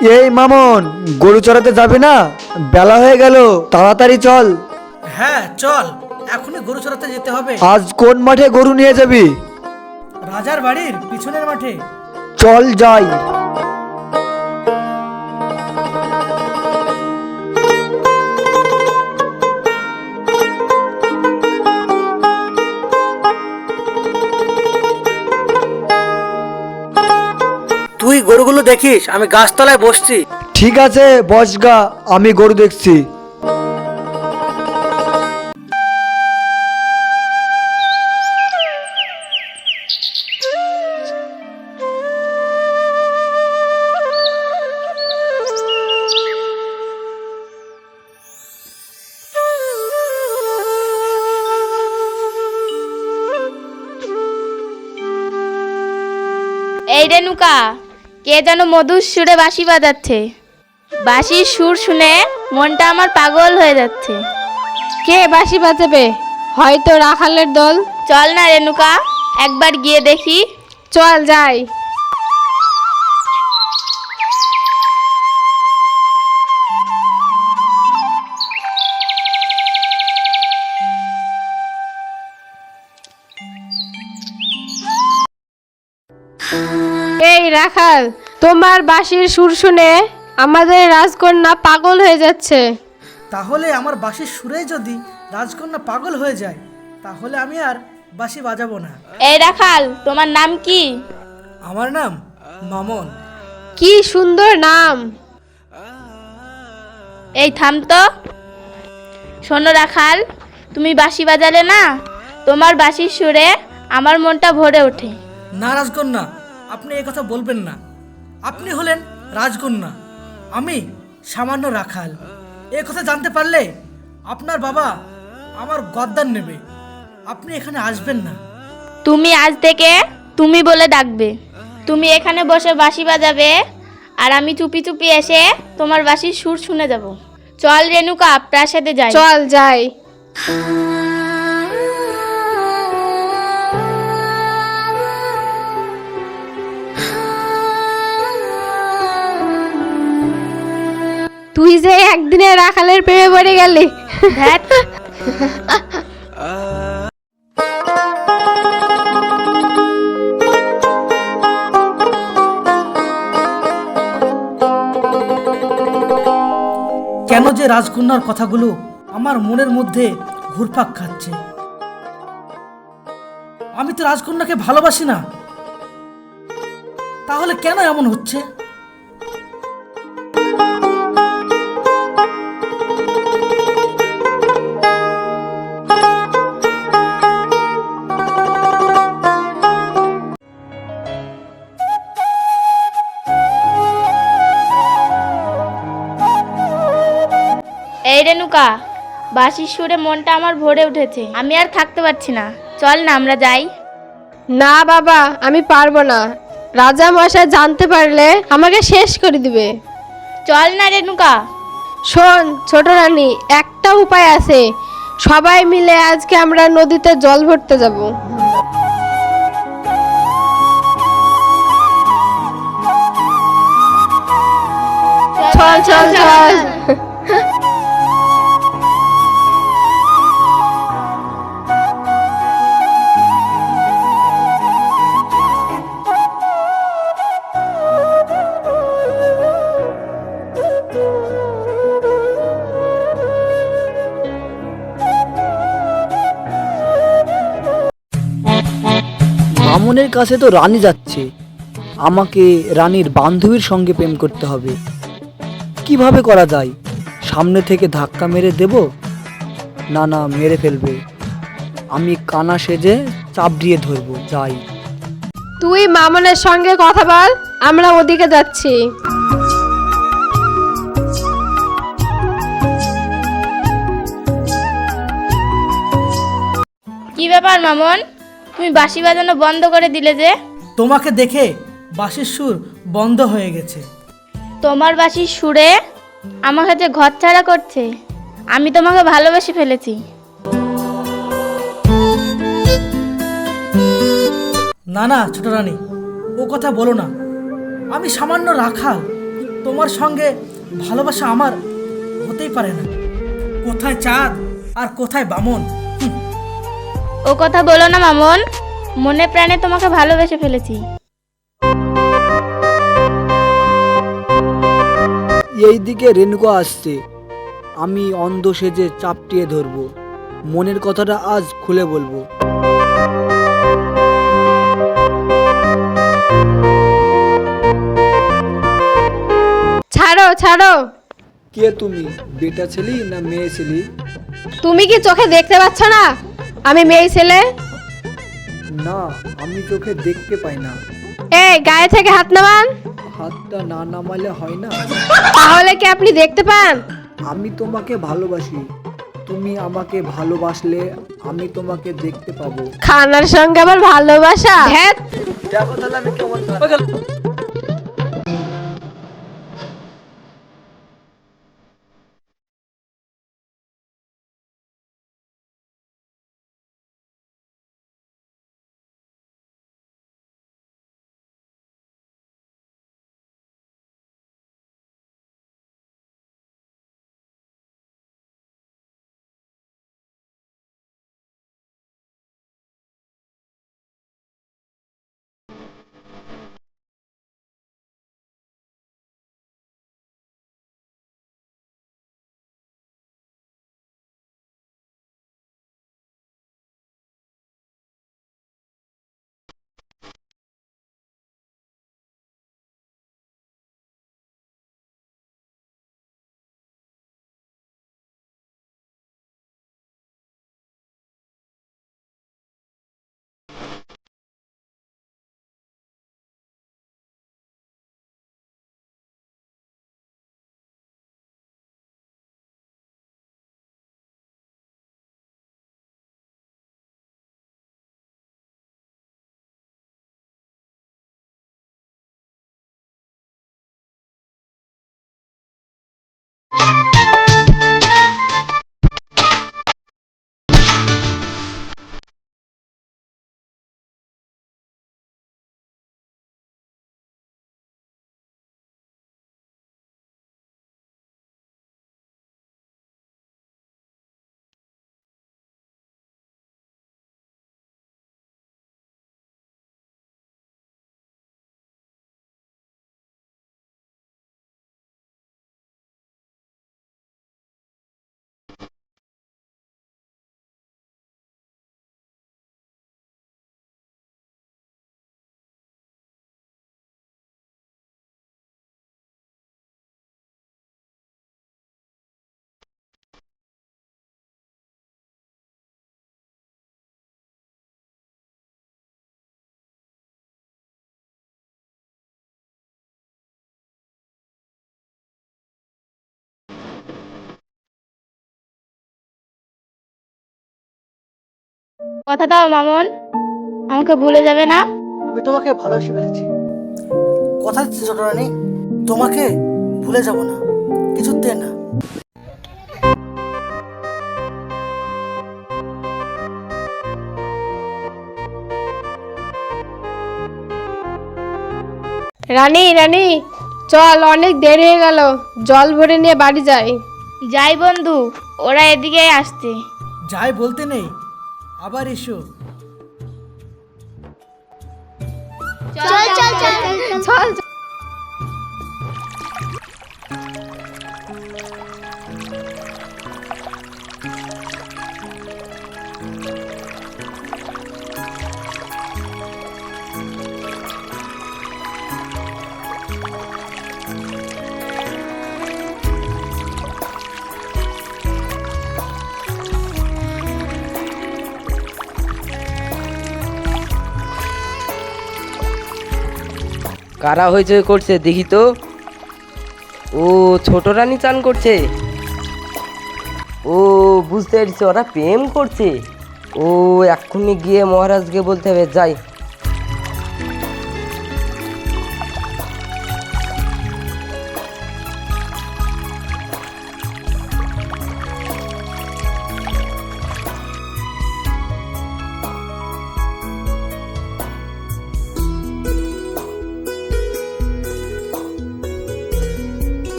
এই মামন গরু চড়াতে যাবি না? বেলা হয়ে গেল তাড়াতাড়ি চল। হ্যাঁ চল। এখনই গরু চড়াতে যেতে হবে। আজ কোন মাঠে গরু নিয়ে যাবি? রাজার বাড়ির পিছনের মাঠে। চল যাই। তুই গরুগুলো দেখিস আমি গাছতলায় বসছি। ঠিক আছে বসগা আমি গরু দেখছি। এই রেনুকা কে যেন মধুর সুরে বাঁশি বাজাচ্ছে। বাঁশির সুর শুনে মনটা আমার পাগল হয়ে যাচ্ছে। কে বাঁশি বাজাবে? হয়তো রাখালের দল। চল না রেনুকা একবার গিয়ে দেখি। চল যাই। তোমার বাঁশির সুর শুনে আমাদের রাজকন্যা পাগল হয়ে যাচ্ছে। তাহলে আমার বাঁশির সুরে যদি রাজকন্যা পাগল হয়ে যায় তাহলে আমি আর বাঁশি বাজাবো না। এই রাখাল তোমার নাম কি? আমার নাম মামন। কি সুন্দর নাম। এই থাম তো। শোনো রাখাল তুমি বাঁশি বাজালে না? তোমার বাঁশির সুরে আমার মনটা ভরে ওঠে। না রাজকন্যা আপনি এই কথা বলবেন না। আপনি হলেন রাজকন্যা আমি সামান্য রাখাল। এ কথা জানতে পারলে আপনার বাবা আমার গদ্দান নেবে। আপনি এখানে আসবেন না। তুমি আজ থেকে তুমি বলে ডাকবে। তুমি এখানে বসে বাঁশি বাজাবে আর আমি চুপি চুপি এসে তোমার বাঁশির সুর শুনে যাব। চল রেনুকা প্রাসাদে যাই। চল যাই। তুই যে একদিনে রাখালের প্রেমে পড়ে গেলি। কেন যে রাজকন্যার কথাগুলো আমার মনের মধ্যে ঘুরপাক খাচ্ছে। আমি তো রাজকন্যাকে ভালোবাসি না। তাহলে কেন এমন হচ্ছে? রেনুকা বাঁশির সুরে মনটা আমার ভরে উঠেছে। আমি আর থাকতে পারছি না। চল না আমরা যাই। না বাবা আমি পারব না। রাজা মশাই জানতে পারলে আমাকে শেষ করে দিবে। চল না রেনুকা শোন ছোট রানী একটা উপায় আছে। সবাই মিলে আজকে আমরা নদীতে জল ভরতে যাব। চল। চল চল। মামনের কাছে তো রানী যাচ্ছে। আমাকে রানীর বান্ধবীর সঙ্গে প্রেম করতে হবে। কীভাবে করা যায়? সামনে থেকে ধাক্কা মেরে দেব? না না মেরে ফেলবে। আমি কানা সেজে চাপ দিয়ে ধরবো যাই। তুই মামনের সঙ্গে কথা বল আমরা ওদিকে যাচ্ছি। কি ব্যাপার মামন? তুমি বাঁশি বাজানো বন্ধ করে দিলে যে। তোমাকে দেখে বাঁশির সুর বন্ধ হয়ে গেছে। তোমার বাঁশির সুরে আমাকে যে ঘর ছাড়া করছে। আমি তোমাকে ভালোবেসে ফেলেছি। না না ছোট রানী ও কথা বলো না। আমি সামান্য রাখাল তোমার সঙ্গে ভালোবাসা আমার হতেই পারে না। কোথায় চাঁদ আর কোথায় বামন? ও কথা বলো না মামন। মনে প্রাণে তোমাকে ভালোবেসে ফেলেছি। এই দিকে রেণুকা আসছে। আমি অন্ধ সেজে চাপটিয়ে ধরবো। মনের কথাটা আজ খুলে বলব। ছাড়ো ছাড়ো। কে তুমি? বেটা ছেলি না মেয়ে ছেলি? তুমি কি চোখে দেখতে পাচ্ছ না? আমি মেয়ে ছেলে? না আমি চোখে দেখতে পাই না। এই গায়ে থেকে হাত নামান। হাতটা না নামালে হয় না। তাহলে কি আপনি দেখতে পান? আমি তোমাকে ভালোবাসি। তুমি আমাকে ভালোবাসলে আমি তোমাকে দেখতে পাবো। খানার সঙ্গে আবার ভালোবাসা? হ্যাঁ কথা দাও মামন। আমাকে ভুলে যাবে না? আমি তোমাকে ভালোবেসে ফেলেছি। কথা দিচ্ছি ছোট রানী তোমাকে ভুলে যাব না কিছুতে না। রানী রানী চল অনেক দেরি হয়ে গেল। জল ভরে নিয়ে বাড়ি যাই। যাই বন্ধু ওরা এদিকে আসছে। যাই বলতে নেই। আবার এসো চল চল। কারা হয়েছে করছে দেখি তো। ও, ছোট রানী চান করছে। ও, বুঝতে পেরেছি, ওরা প্রেম করছে। ও, এক্ষুনি গিয়ে মহারাজকে বলতে হবে, যাই।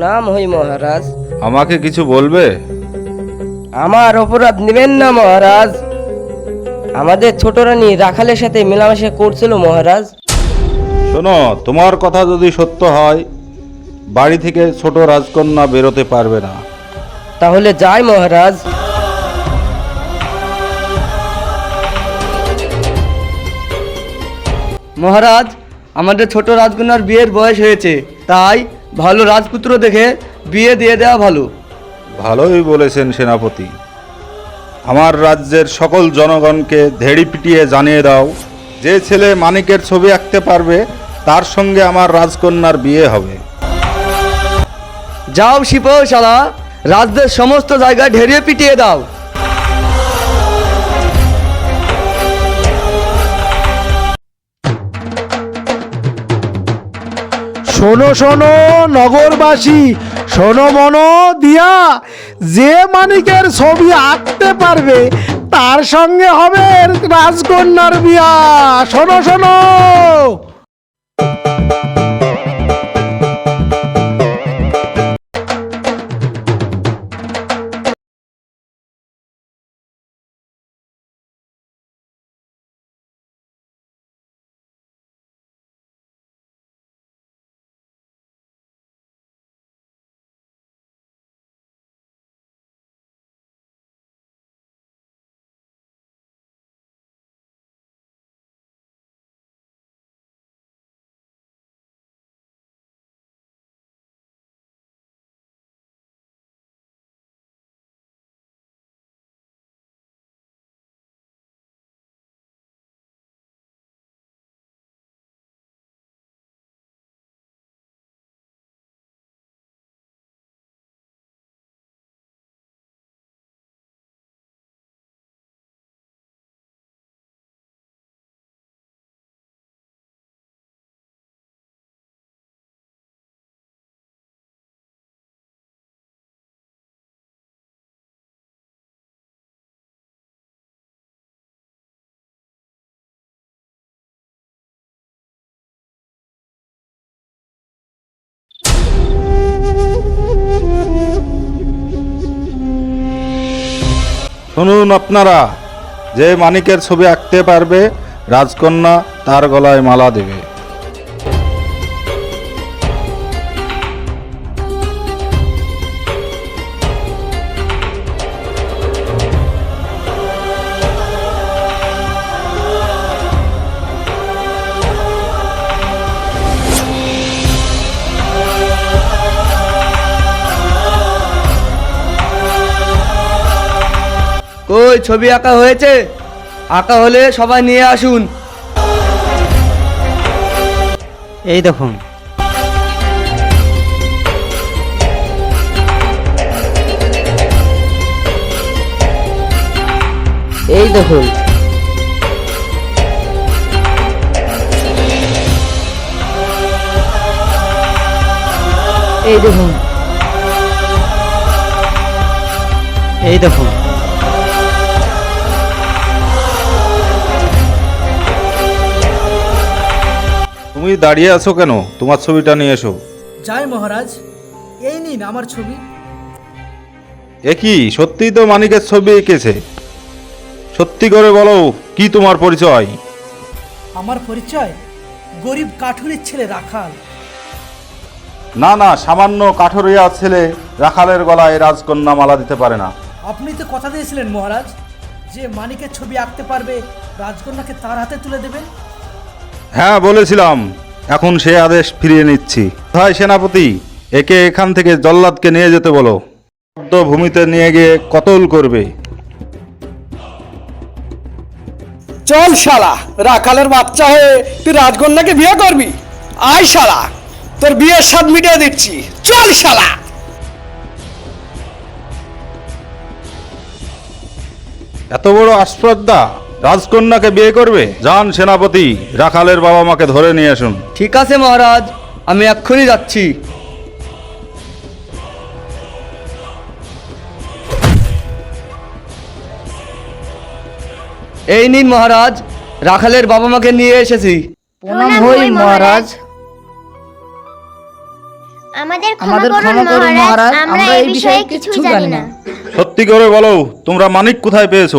প্রণাম হই মহারাজ। আমাকে কিছু বলবে? আমার অপরাধ নেবেন না মহারাজ। আমাদের ছোট রানী রাখালের সাথে মেলামেশা করছিল মহারাজ। শোনো তোমার কথা যদি সত্য হয় বাড়ি থেকে ছোট রাজকন্যা বেরোতে পারবে না। তাহলে যাই মহারাজ। মহারাজ আমাদের ছোট রাজকন্যার বিয়ের বয়স হয়েছে তাই ভালো রাজপুত্র দেখে বিয়ে দিয়ে দেওয়া ভালো। ভালোই বলেছেন সেনাপতি। আমার রাজ্যের সকল জনগণকে ধেড়ি পিটিয়ে জানিয়ে দাও যে ছেলে মানিকের ছবি আঁকতে পারবে তার সঙ্গে আমার রাজকন্যার বিয়ে হবে। যাও শিপশালা রাজ্যের সমস্ত জায়গায় ঢেরিয়ে পিটিয়ে দাও। শোনো শোনো, নগরবাসী, শোনো মন দিয়া, যে মানিকের ছবি আঁকতে পারবে, তার সঙ্গে হবে রাজকন্যার বিয়া। শোনো শোনো। শুনুন আপনারা যে মানিকের ছবি আঁকতে পারবে রাজকন্যা তার গলায় মালা দেবে। কই ছবি আঁকা হয়েছে? আঁকা হলে সবাই নিয়ে আসুন। এই দেখুন। এই দেখুন। এই দেখুন। এই দেখুন। তুমি দাঁড়িয়ে আছো কেন? তোমার ছবিটা নিয়ে এসো। যাই মহারাজ এই নিন আমার ছবি। এ কি? সত্যিই তো মানিকের ছবি এঁকেছে। সত্যি করে বলো কি তোমার পরিচয়? আমার পরিচয়? গরিব কাঠুরির ছেলে রাখাল। না না সামান্য কাঠরিয়া ছেলে রাখালের গলায় রাজকন্যা মালা দিতে পারে না। আপনি তো কথা দিয়েছিলেন মহারাজ যে মানিকের ছবি আঁকতে পারবে রাজকন্যাকে তার হাতে তুলে দেবেন হ্যাঁ বলেছিলাম। এখন সে আদেশ ফিরিয়ে নিচ্ছি। ভাই সেনাপতি একে এখান থেকে জল্লাদকে নিয়ে যেতে বলো। ভূমিতে নিয়ে গিয়ে কতল করবে? চল শালা রাখালের বাচ্চা হয়ে তুই রাজকন্যাকে বিয়ে করবি? আয় শালা তোর বিয়ের স্বাদ মিটিয়ে দিচ্ছি। চল শালা। এত বড় আস্পর্ধা রাজকন্যাকে বিয়ে করবে? যান সেনাপতি রাখালের বাবা মাকে ধরে নিয়ে আসুন। ঠিক আছে মহারাজ আমি এক্ষুনি যাচ্ছি। এই নিন মহারাজ রাখালের বাবা মাকে নিয়ে এসেছি। প্রণাম হই মহারাজ। আমাদের আমাদের ক্ষমা করুন মহারাজ আমরা এই বিষয়ে কিছু জানি না। সত্যি করে বলো তোমরা মানিক কোথায় পেয়েছ?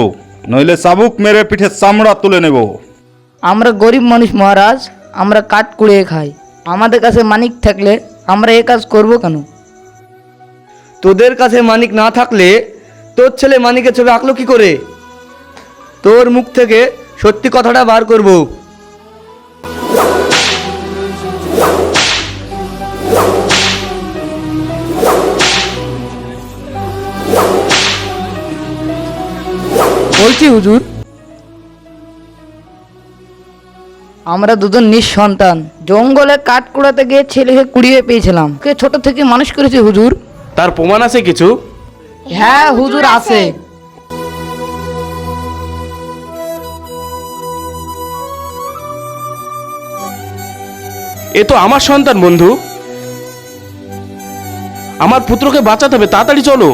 নইলে চাবুক মেরে পিঠে চামড়া তুলে নেব। আমরা গরিব মানুষ মহারাজ আমরা কাঠ কুড়িয়ে খাই। আমাদের কাছে মানিক থাকলে আমরা এ কাজ করব কেন? তোদের কাছে মানিক না থাকলে তোর ছেলে মানিকের ছবি আঁকলো কি করে? তোর মুখ থেকে সত্যি কথাটা বার করব। বলছি হুজুর। আমরা দুজন নিঃসন্তান। জঙ্গলে কাঠ কুড়াতে গিয়ে ছেলেকে কুড়িয়ে পেয়েছিলাম। কে ছোট থেকে মানুষ করেছে হুজুর? তার প্রমাণ আছে কিছু? হ্যাঁ হুজুর আছে। এ তো আমার সন্তান বন্ধু। আমার পুত্রকে বাঁচাতে হবে তাড়াতাড়ি চলো।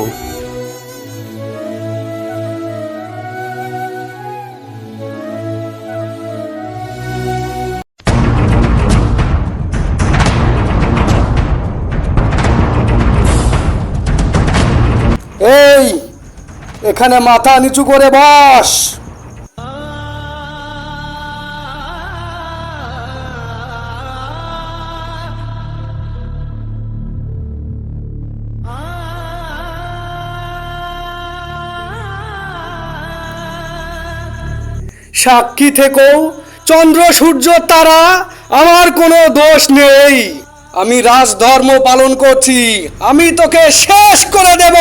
এখানে মাথা নিচু করে বস। সাক্ষী থেকেও চন্দ্র, সূর্য, তারা, আমার কোনো দোষ নেই। আমি রাজধর্ম পালন করছি, আমি তোকে শেষ করে দেব।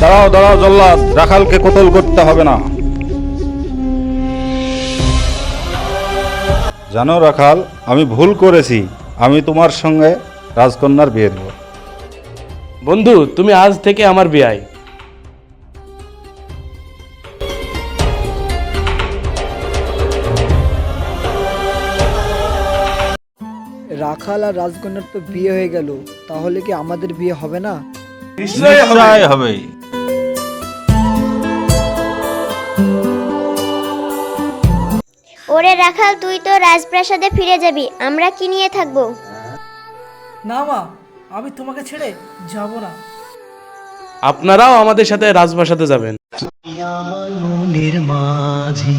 দাঁড়াও দাঁড়াও জল্লাদ। রাখালকে কোতল করতে হবে না। জানো রাখাল আমি ভুল করেছি। আমি তোমার সঙ্গে রাজকন্যার বিয়ে দেব। বন্ধু তুমি আজ থেকে আমার বিয়াই। রাখাল আর রাজকন্যার তো বিয়ে হয়ে গেল তাহলে কি আমাদের বিয়ে হবে না? নিশ্চয় হবে। ওরে রাখাল তুই তো রাজপ্রাসাদে ফিরে যাবি। আমরা কি নিয়ে থাকব? না মা আমি তোমাকে ছেড়ে যাব না। আপনারাও আমাদের সাথে রাজপ্রাসাদে যাবেন। আমার মনের মাঝি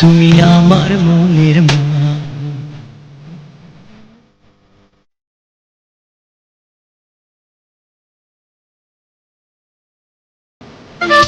তুমি আমার মনের মাঝি